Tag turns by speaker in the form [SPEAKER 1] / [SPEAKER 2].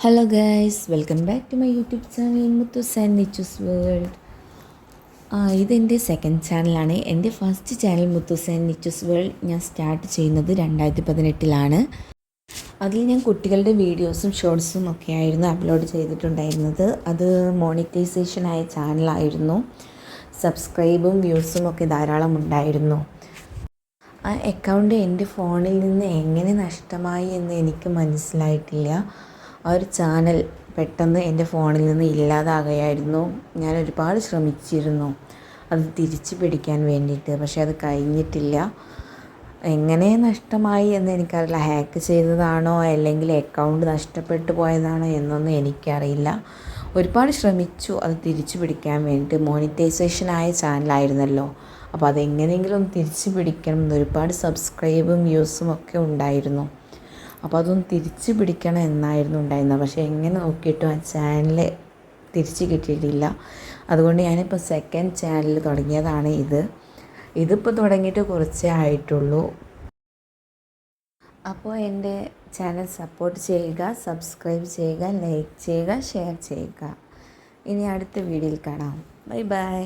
[SPEAKER 1] Hello guys welcome back to my YouTube channel Muthoos and Nichoos world ആ ഇതെന്റെ second ചാനലാണ് എന്റെ first channel Muthoos and Nichoos world ഞാൻ start ചെയ്യുന്നത് രണ്ടായിരത്തി പതിനെട്ടിലാണ് അതിൽ ഞാൻ കുട്ടികളുടെ വീഡിയോസും ഷോർട്സും ഒക്കെ ആയിരുന്നു അപ്ലോഡ് ചെയ്തിട്ടുണ്ടായിരുന്നത്. അത് മോണിറ്റൈസേഷൻ ആയ ചാനലായിരുന്നു സബ്സ്ക്രൈബും വ്യൂസും ഒക്കെ ധാരാളം ഉണ്ടായിരുന്നു. ആ അക്കൗണ്ട് എന്റെ ഫോണിൽ നിന്ന് എങ്ങനെ നഷ്ടമായി എന്ന് എനിക്ക് മനസ്സിലായിട്ടില്ല. ആ ഒരു ചാനൽ പെട്ടെന്ന് എന്റെ ഫോണിൽ നിന്ന് ഇല്ലാതാകുകയായിരുന്നു ഞാൻ ഒരുപാട് ശ്രമിച്ചിരുന്നു. അത് തിരിച്ചു പിടിക്കാൻ വേണ്ടിയിട്ട്. പക്ഷേ അത് കഴിഞ്ഞിട്ടില്ല. എങ്ങനെ നഷ്ടമായി എന്ന് എനിക്കറിയില്ല. ഹാക്ക് ചെയ്തതാണോ? അല്ലെങ്കിൽ അക്കൗണ്ട് നഷ്ടപ്പെട്ടു പോയതാണോ? എന്നൊന്നും എനിക്കറിയില്ല. ഒരുപാട് ശ്രമിച്ചു. അത് തിരിച്ചു പിടിക്കാൻ വേണ്ടിയിട്ട് മോണിറ്റൈസേഷനായ ചാനലായിരുന്നല്ലോ. അപ്പോൾ അതെങ്ങനെയെങ്കിലും തിരിച്ചു പിടിക്കണം എന്ന് ഒരുപാട് സബ്സ്ക്രൈബും വ്യൂസും ഒക്കെ ഉണ്ടായിരുന്നു. അപ്പോൾ അതൊന്ന് തിരിച്ചു പിടിക്കണം എന്നായിരുന്നു ഉണ്ടായിരുന്നത്. പക്ഷേ എങ്ങനെ നോക്കിയിട്ടും ആ ചാനൽ തിരിച്ച് കിട്ടിയിട്ടില്ല. അതുകൊണ്ട് ഞാനിപ്പോൾ സെക്കൻഡ് ചാനൽ തുടങ്ങിയതാണ് ഇത്. ഇതിപ്പോൾ തുടങ്ങിയിട്ട് കുറച്ചേ ആയിട്ടുള്ളൂ. അപ്പോൾ എന്റെ ചാനൽ സപ്പോർട്ട് ചെയ്യുക സബ്സ്ക്രൈബ് ചെയ്യുക ലൈക്ക് ചെയ്യുക ഷെയർ ചെയ്യുക. ഇനി അടുത്ത വീഡിയോയിൽ കാണാം. Bye bye